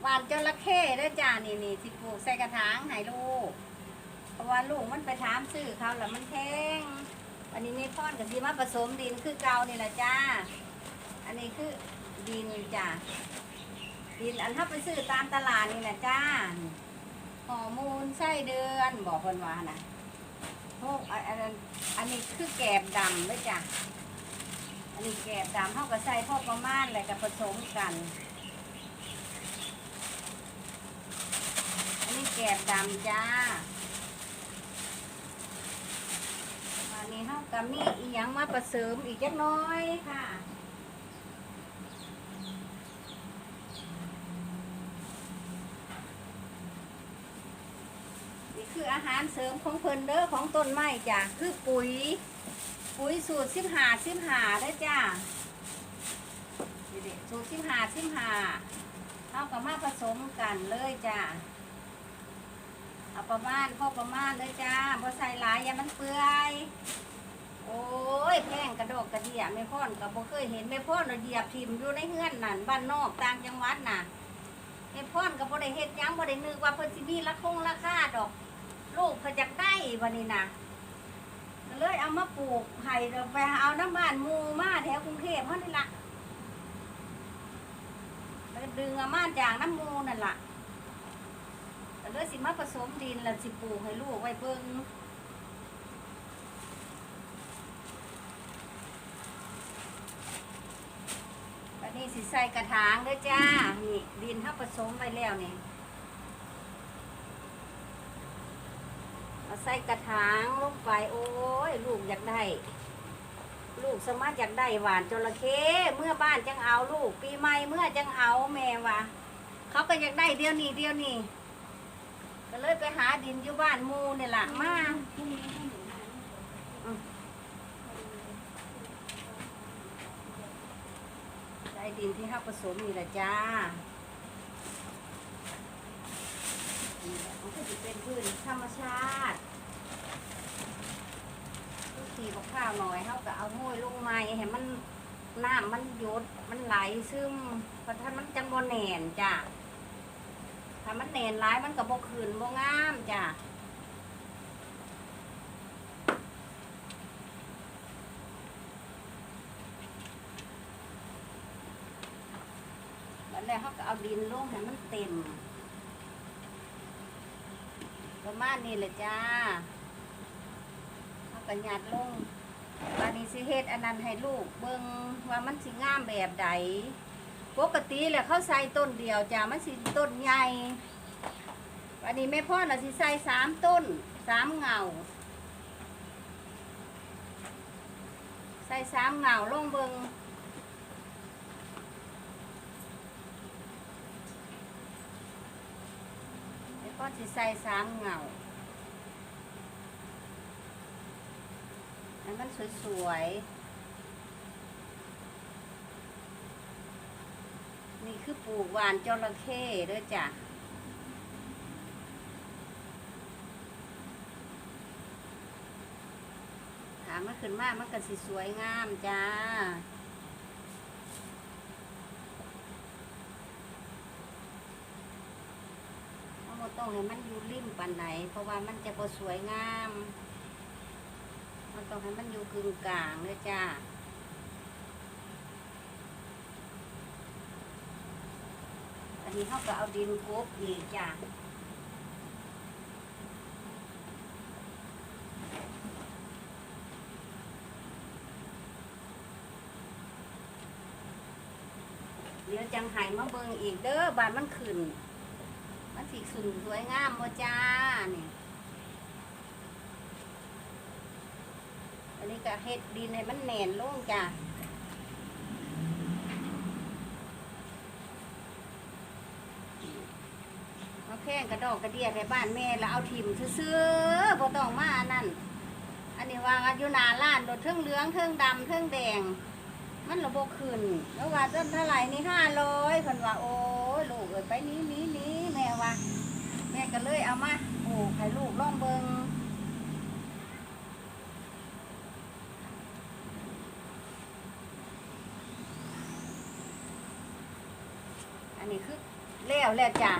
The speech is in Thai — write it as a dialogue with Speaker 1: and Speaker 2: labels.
Speaker 1: หวานจระเข้เด้จ้านี่นี่สิปลูกใส่กระถางให้ลูก เพราะว่าลูกมันไปถามซื้อเขาแล้วมันแพงอันนี้นี่พ่อนกับสีมาผสมดินคือเกานี่แหละจ้า อันนี้คือดินจ้าดินอันถ้าไปซื้อตามตลาดนี่แหละจ้าหอมูลไส้เดือนบอกคนว่านะพวกอันอันอันนี้คือแกบดำด้วยจ้ะ อันนี้แกบดำเท่ากับใส่พ่อประมาณอะไรกับผสมกัน อันนี้ แกบดำจ้าอันนี้เท่ากับมีอีหยังมาประเสริมอีกจักน้อยค่ะนี่คืออาหารเสริมของเพิ่นเด้อของต้นไม้จ้ะคือปุ๋ย ปุ๋ยสูตรสิบหาสิบหาเด้อจ้านี่ดิสูตรสิบหาสิบหาเอากับมาผสมกันเลยจ้า เอาประมาณพอประมาณเลยจ้าพอใส่หลายอย่ามันเปื่อย โอ้ยแพงกระดอกกระเดียไม่พ่อนกับบ่เคยเห็นไม่พ่อนเราเหยียบทิมอยู่ในเฮือนนั่นบ้านนอกต่างจังหวัดน่ะไม่พ่อนกับบ่ได้เฮ็ดหยังบ่ได้นึกว่าเพิ่นสิมีราคงราคาดอก ลูกเขาจะได้วันนี้นะเลยเอามาปลูกไผ่เราไปเอาน้ำบ้านมูมาแถวกรุงเทพเท่านี่ละดึงอามาจากน้ำมูนั่นละ ก็เลยสิมาผสมดินแล้วสิปลูกให้ลูกไว้เบิ่งอันนี้สิใส่กระถางเด้วยจ้า นี่ดินถ้าผสมไว้แล้วนี่เอาใส่กระถางลงไปโอ้ย ลูกอยากได้ ลูกสามารถอยากได้หวานจระเข้เมื่อบ้านจังเอาลูก ปีใหม่เมื่อจังเอาแม่วะเขาก็อยากได้เดียวนี้เดียวนี้ ก็เลยไปหาดินอยู่บ้านหมูเนี่ยแหละมาได้ดินที่ห้าผสมนี่แหละจ้านี่แหละมันก็จะเป็นพืชธรรมชาติทุกทีบอกข้าวหน่อยเขาก็เอาห้วยลงไม้ให้มันน้ำมันหยดมันไหลซึมเพราะถ้ามันจังบ่แหน่นจ้ะ ถ้ามันแน่นร้ายมันก็บ่ขืนบ่งามจ้ะแล้วแล้วเขาก็เอาดินลงให้มันเต็ม ประมาณนี้เลยจ้าเอากระยัดลงบานี้สิเฮ็ดอันนั้นให้ลูกเบิ่งว่ามันสิงามแบบใด ปกติแหละเขาใส่ต้นเดียวจ้ามันสิต้นใหญ่วันนี้แม่พ่อน่ะสิใส่สามต้นสามเงาใส่สามเงาลงเบิงแล้วก็สิใส่สามเงาให้มันสวยๆ คือปลูกหวานจระเข้ด้วยจ้ะถามมันขึ้นมากมันก็สิสวยงามจ้าเอาต้องให้มันอยู่ริมปานไหน เพราะว่ามันจะบ่สวยงาม มันต้องให้มันอยู่กึ่งกลางเลยจ้า อันนี้เขาก็เอาดินกบอีกจ้าเดี๋ยวจังไห้มาเบิงอีกเด้อบานมันขึ้น มันสีขึ้นสวยงามบ่จ้านี่อันนี้ก็เฮ็ดดินให้มันแน่นลงจ้า มาแพงกระดอกกระเดียในบ้านแม่แล้วเอาถิ่มซื้อๆบ่ต้องมาอันนั่นอันนี้ว่างอยู่หนาล้านรถเทิงเหลืองเทิงดำเทิงแดง มันระบบขึ้นแล้วว่าต้นเท่าไหร่นี่ห้าร้อยคนว่าโอ้ยลูกเอ้ยไปนี้นี้นี้แม่ว่า แม่ก็เลยเอามาโอ้ให้ลูกล่องเบิงอันนี้คือแล้วแล้วจ้ะ